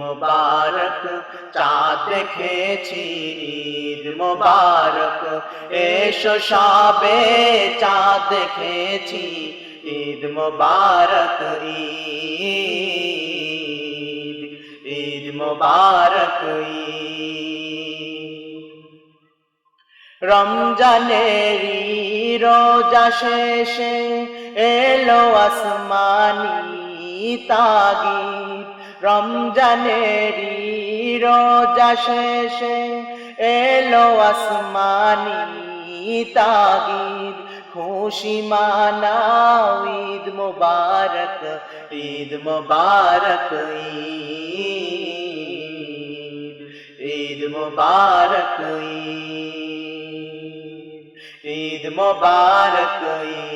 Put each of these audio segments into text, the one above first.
মোবারক, চাঁদ দেখেছি ঈদ মোবারক। এসো সবে চাঁদ দেখেছি ঈদ মোবারক, ঈদ ঈদ মোবারক, ঈদ। রমজানেরি রোজা শেষে এলো আসমানি তাগিদ। রমজানেরি রোজা শেষে এলো আসমানি তাগিদ, খুশি মানাও ঈদ মুবারক ঈদ মুবারক ঈদ ঈদ মুবারক ঈদ ঈদ মুবারক ঈদ।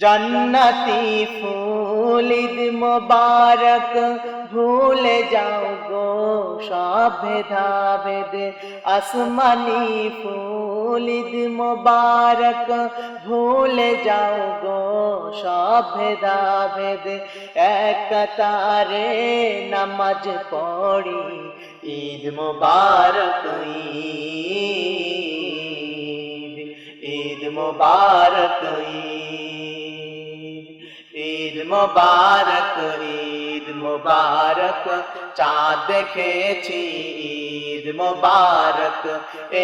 জন্নতি ফুলিদ মোবারক, ভুলে যাও গো সব ভেদাভেদ। আসমানি ফুলিদ মোবারক, ভুলে যাও গো সব ভেদাভেদ। এক তারে নামাজ পড়ি, ঈদ মোবারক, ঈদ ঈদ মোবারক ঈদ ঈদ মোবারক ঈদ মোবারক, চাঁদ দেখেছি, ঈদ মোবারক।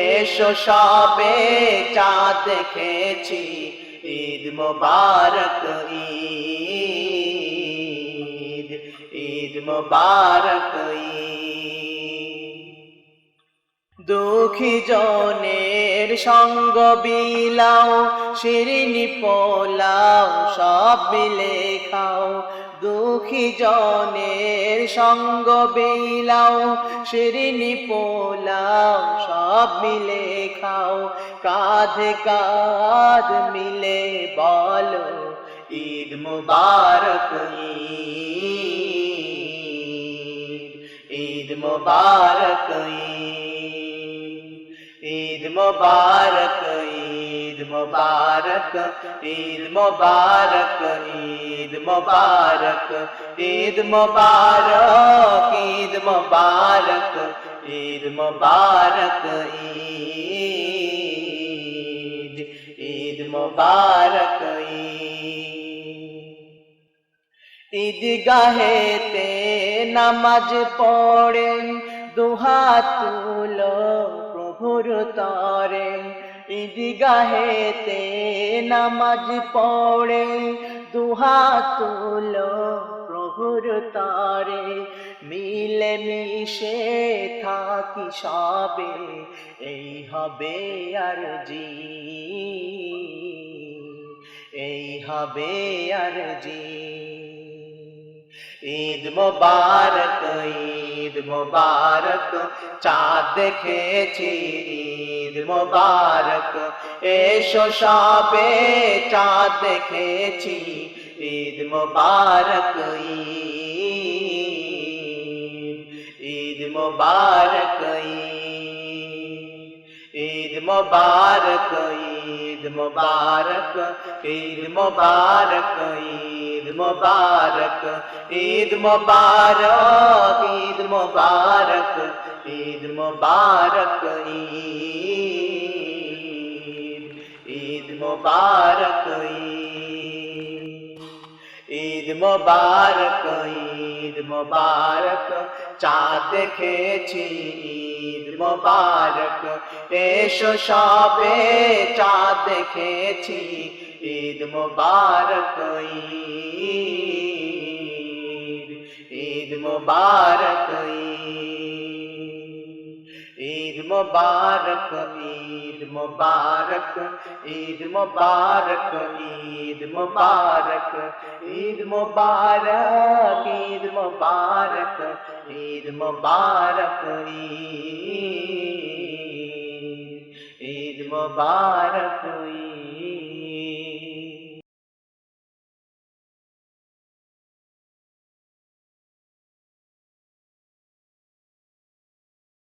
এসো সবে চাঁদ দেখেছি, ঈদ মোবারক, ঈদ ঈদ মোবারক ঈদ দুঃখী জনের সঙ্গ বিলাও শিরিনি পোলাও সব মিলে খাও। দুঃখী জনের সঙ্গ বিলাও শিরিনি পোলাও সব মিলে খাও। কাঁধে কাঁধ মিলে বলো, ঈদ মুবারক ঈদ ঈদ মুবারক ঈদ। ঈদ মুবারক ঈদ মুবারক ঈদ মুবারক ঈদ মুবারক ঈদ মুবারক ঈদ মুবারক ঈদ মুবারক, ঈদ ঈদ মুবারক, ঈদ। ঈদগাহেতে নামাজ পড়ে দুহাত তুলো। প্রভুর তরে ঈদগাহেতে নামাজ পড়ে। তুলো প্রভুর তরে, মিলে মিশে থাকি সবে। এই হবে আর জি, এই হবে আর জি। ঈদ মোবারক ঈদ মোবারক, চাঁদ দেখেছি ঈদ মোবারক। এসো সবে চাঁদ দেখেছি ঈদ মোবারক, ঈদ ঈদ মোবারক ঈদ মোবারক ঈদ মোবারক ঈদ মোবারক ঈদ মোবারক, ঈদ মোবারক ঈদ মোবারক ঈদ মোবারক, ঈদ ঈদ মোবারক ঈদ মোবারক ঈদ মোবারক, চাঁদ দেখেছি, ঈদ মোবারক এসো সবে চাঁদ দেখেছি, ঈদ মোবারক ঈদ ঈদ মুবারক ঈদ মুবারক ঈদ মুবারক ঈদ মুবারক ঈদ মুবারক ঈদ মুবারক ঈদ মুবারক ঈদ মুবারক ঈদ। मुबारक